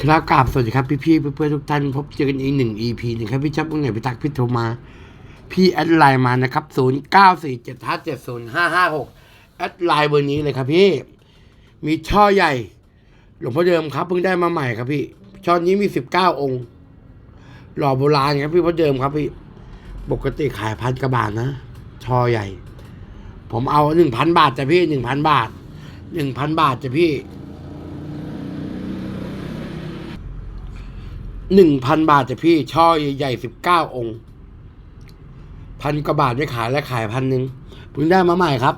ครับกราบสวัสดีครับพี่พี่เพื่อนๆทุกท่านพบเจอกันอีกหนึ่ง EP นึ่งครับพี่ชอบตรงไหนพี่ตักพี่โทรมา พี่แอดไลน์มานะครับศูนย์เก้าสี่เจ็ดห้าเจ็ดศูนย์ห้าห้าหกแอดไลน์เบอร์นี้เลยครับพี่ มีช่อใหญ่ หลวงพ่อเดิมครับเพิ่งได้มาใหม่ครับพี่ ช่อนี้มีสิบเก้าองค์ หล่อโบราณครับพี่พ่อเดิมครับพี่ ปกติขายพันกว่าบาทนะ ช่อใหญ่ ผมเอาหนึ่งพันบาทจ้ะพี่หนึ่งพันบาทหนึ่งพันบาทจ้ะพี่ หนึ่งพันบาทจ้ะพี่ ช่อใหญ่สิบเก้าองค์พันกว่าบาทไม่ขายแล้วขายพันหนึ่งเพิ่งได้มาใหม่ครับ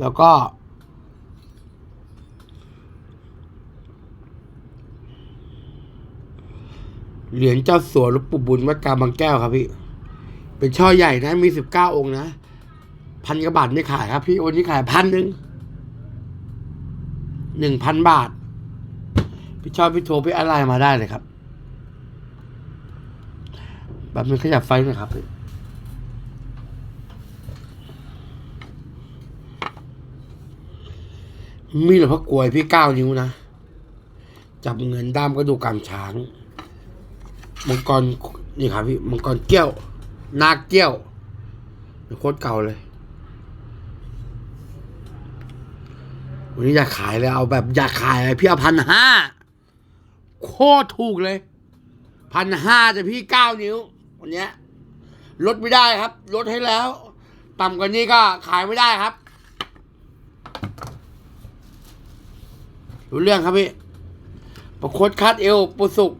แล้วก็ เหรียญเจ้าสัวลูกปู่บุญวัดกาบางแก้วครับพี่ เป็นช่อใหญ่นะ มีสิบเก้าองค์นะพันกว่าบาทไม่ขายครับ พี่วันนี้ขายพันหนึ่งหนึ่งพันบาท พี่ชอบพี่โทรพี่อะไรมาได้เลยครับ แบบนี้ขยับไฟหน่อยครับมีหลวงพ่อกลวยพี่เก้านิ้วนะ จับเงินด้ามกระดูกกำช้าง มังกรนี่ครับพี่ มังกรเกี้ยว นาเกี้ยวโคตรเก่าเลย วันนี้อยากขายเลย เอาแบบอยากขายเลยพี่เอาพันห้า โคตรถูกเลย พันห้าแต่พี่เก้านิ้ว วันนี้ลดไม่ได้ครับ ลดให้แล้ว ต่ำกว่านี้ก็ขายไม่ได้ครับ รู้เรื่องครับพี่ ประคดคัดเอวปุสุก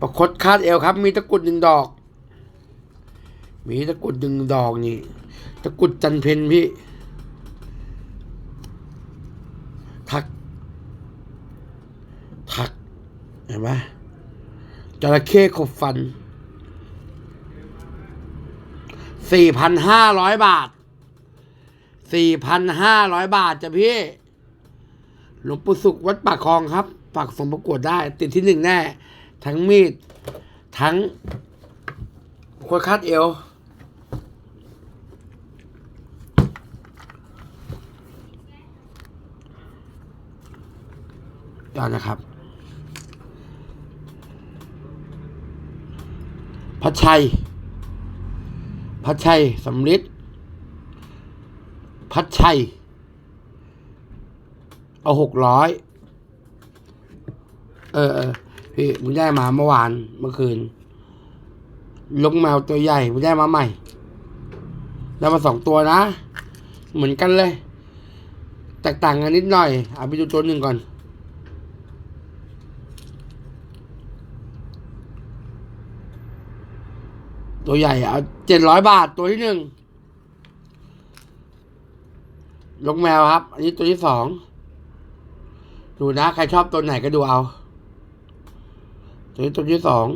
ประคดคาดเอวครับ มีตะกุดหนึ่งดอก มีตะกุดหนึ่งดอกนี่ ตะกุดจันเพนพี่ทักทัก เห็นไหม จระเข้ขบฟันสี่พันห้าร้อยบาทสี่พันห้าร้อยบาทจ้ะพี่ หลวงปู่สุขวัดปากคลองครับฝากส่งประกวดได้ ติดที่หนึ่งแน่ ทั้งมีด ทั้งคตรคัดเอวยอดนะครับ พัชชัยพัชชัยสำลิดพัชชัย เอาหกร้อยเออเออพี่มึงได้มาเมื่อวานเมื่อคืนลกแมวตัวใหญ่มึงได้มาใหม่ ได้มาสองตัวนะ เหมือนกันเลย แตกต่างกันนิดหน่อยเอาไปดูตัวหนึ่งก่อน ตัวใหญ่เอาเจ็ดร้อยบาทตัวที่หนึ่งลกแมวครับ อันนี้ตัวที่สองดูนะ ใครชอบตัวไหนก็ดูเอา ตัวนี้ตัวที่สอง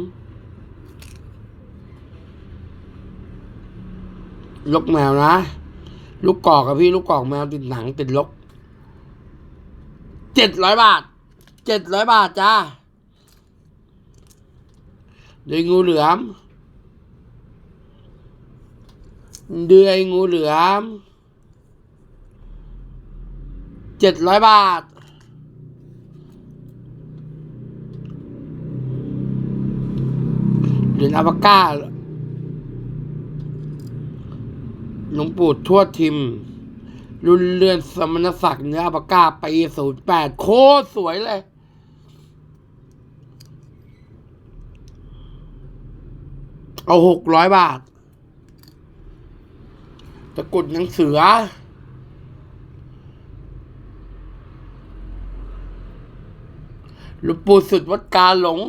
ลกแมวนะ ลูกกอกกับพี่ลูกกอกแมวติดหนังติดลกเจ็ดร้อยบาทเจ็ดร้อยบาทจ้าดือยงูเหลือม เดือยงูเหลือมเจ็ดร้อยบาท เหรียญอาบาก้าหลวงปู่ทวดทิม รุ่นเรือนสมณศักดิ์เนื้ออาบาก้าปีศูนย์แปดโคตรสวยเลยเอาหกร้อยบาท ตะกรุดหนังเสือหลวงปู่สุดวัดกาหลง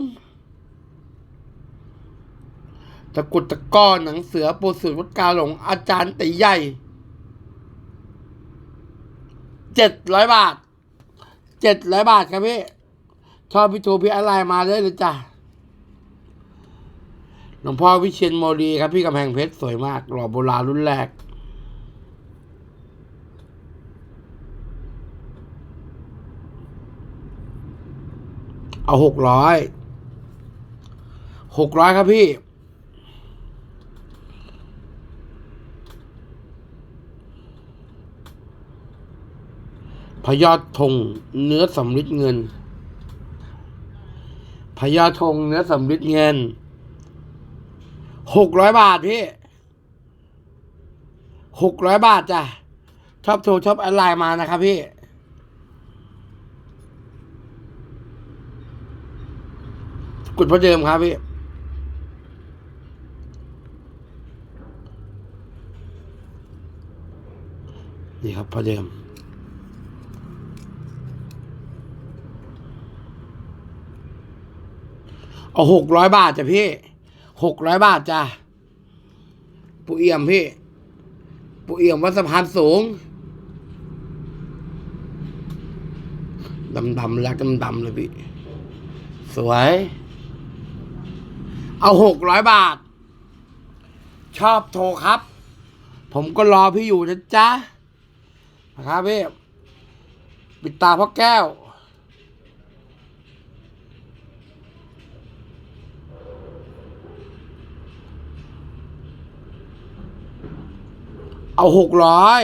ตะกรุดตะก้อหนังเสือปูสุดวัดกาหลง อาจารย์ตีใหญ่ เจ็ดร้อยบาท เจ็ดร้อยบาทครับพี่ ชอบพี่โทรพี่อะไรมาได้เลยจ้ะหลวงพ่อวิเชียนโมดีครับพี่กำแพงเพชรสวยมากหล่อโบราณรุ่นแรก เอาหกร้อยหกร้อยครับพี่ พยอดธงเนื้อสำริดเงิน พยอดธงเนื้อสำริดเงินหกร้อยบาทพี่หกร้อยบาทจ้ะชอบโทรชอบแอดไลน์มานะครับพี่ กดเพราะเดิมครับพี่นี่ครับเพราะเดิม เอาหกร้อยบาทจ้ะพี่หกร้อยบาทจ้ะปูเอี่ยมพี่ปูเอี่ยมวัดสะพานสูงดำดำๆแล้วดำดำๆเลยพี่ สวย เอาหกร้อยบาท ชอบโทรครับ ผมก็รอพี่อยู่นะจ๊ะนะครับพี่ปิดตาพ่อแก้ว เอาหกร้อย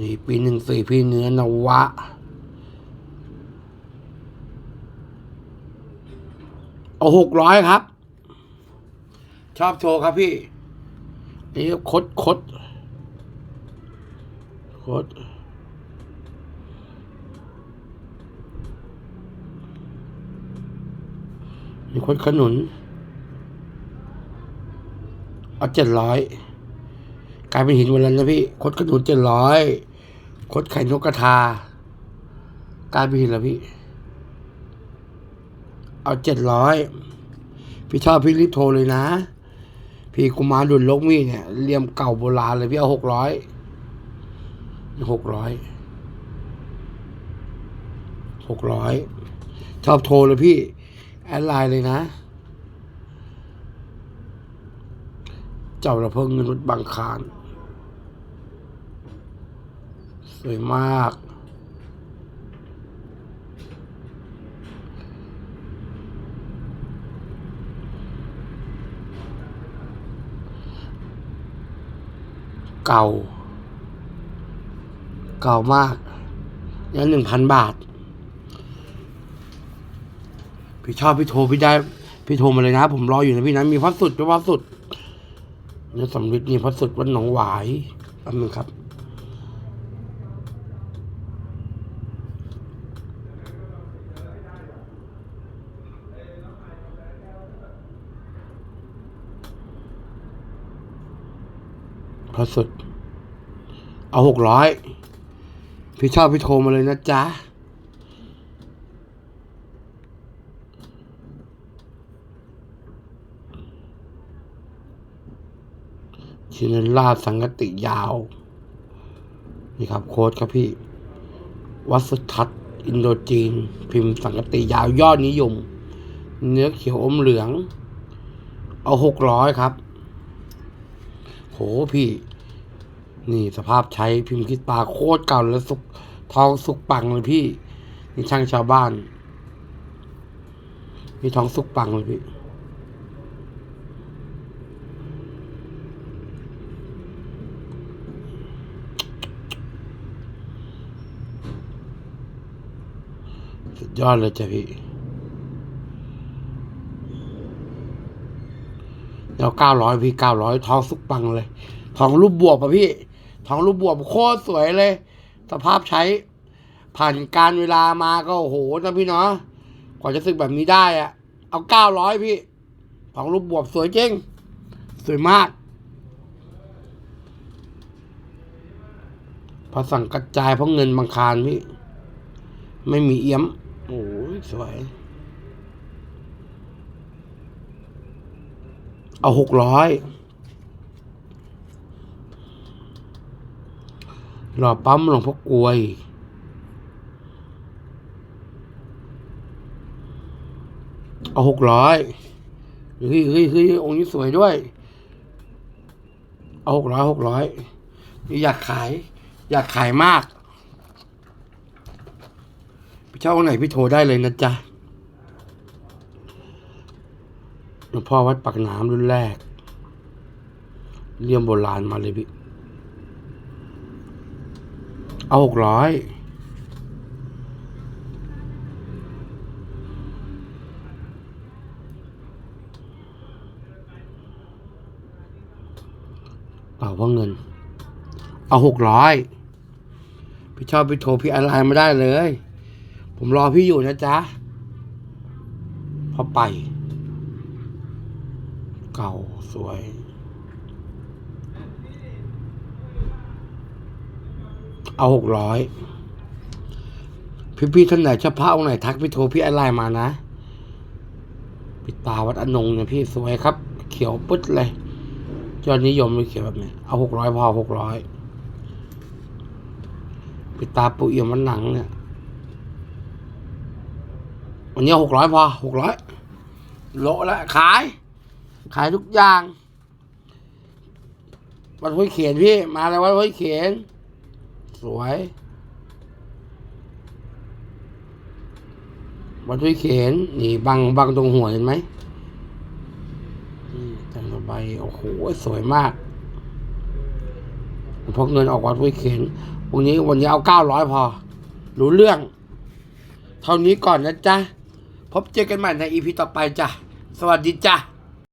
นี่ ปีหนึ่งสี่พี่เนื้อนวะ เอาหกร้อยครับ ชอบโชว์ครับพี่ นี่คดคดคดนี่คดขนุน เอาเจ็ดร้อยกลายเป็นหินวันนั้นนะพี่ คดขนุนเจ็ดร้อย คดไข่นกกระทา กายเป็นหินแล้วพี่ เอาเจ็ดร้อยพี่ชอบพี่รีบโทรเลยนะ พี่กุมารดุลลกมีเนี่ยเหลี่ยมเก่าโบราณเลยพี่เอาหกร้อยหกร้อยหกร้อยชอบโทรเลยพี่ แอดไลน์เลยนะเจ้าระเพิงเงินรถบางคารส วยมาก เก่า เก่ามากเนี่หนึ่งพันบาท พี่ชอบพี่โทรพี่ได้ พี่โทรมาเลยนะ ผมรออยู่นะพี่นะ มีพัดสุดด้วยพัสดุดเนี่ยสำลิดนี่พัสดุดวันหนองหวายแป๊บนึงครับ พัดสุด เอาหกร้อยพี่ชอบพี่โทรมาเลยนะจ๊ะชินล่าสังกติยาว นี่ครับโค้ดครับพี่ วัดสุทัศน์อินโดจีน พิมพ์สังกติยาวยอดนิยม เนื้อเขียวอมเหลือง เอาหกร้อยครับ โหพี่ นี่สภาพใช้พิมพ์คิดตาโคตรเก่าและสุกทองสุกปังเลยพี่ นี่ช่างชาวบ้าน นี่ทองสุกปังเลยพี่สุดยอดเลยจ้ะพี่แล้วเก้าร้อยพี่เก้าร้อยทองสุกปังเลย ทองรูปบวบอะพี่ ทองรูปบวบโคตรสวยเลย สภาพใช้ ผ่านการเวลามาก็โอ้โหนะพี่เนาะกว่าจะสึกแบบนี้ได้อะเอาเก้าร้อยพี่ทองรูปบวบสวยจริง สวยมากพอสั่งกระจายเพราะเงินบางคารพี่ ไม่มีเอี้ยม โอ้ยสวย เอาหกร้อย หล่อปั๊มหลวงพ่อกลวยเอาหกร้อยเฮ้ยเฮ้ยเฮ้ยองค์นี้สวยด้วย เอาหกร้อยหกร้อยนี่อยากขาย อยากขายมากพี่เช่าองไหนพี่โทรได้เลยนะจ๊ะหลวงพ่อวัดปากน้ำรุ่นแรกเรียมโบราณมาเลยพี่ เอาหกร้อยเปล่าเพราะเงิน เอาหกร้อยพี่ชอบพี่โทรพี่อะไรไม่ได้เลย ผมรอพี่อยู่นะจ๊ะ พอไป เก่าสวย เอาหกร้อยพี่ๆท่านไหนเฉพาะองค์ไหนทักพี่โทรพี่อะไรมานะ ปิดตาวัดอนงเนี่ยพี่สวยครับ เขียวปึ๊ดเลยยอดนิยมเลยเขียวแบบนี้เอาหกร้อยพอหกร้อยปิดตาปูเอี่ยมวันหนังเนี่ยวันนี้หกร้อยพอหกร้อยโลล้วขาย ขายทุกอย่าง วัดห้วยเขียนพี่ มาเลยวัดห้วยเขียน สวยวัดห้วยเขียนนี่บังบังตรงหัวเห็นไหมนี่จันทใบโอ้โหสวยมากพกเงินออกวัดห้วยเขียนวันนี้วันนี้เอาเก้าร้อยพอ รู้เรื่อง เท่านี้ก่อนนะจ๊ะ พบเจอกันใหม่ในอีพีต่อไปจ้ะ สวัสดีจ้ะ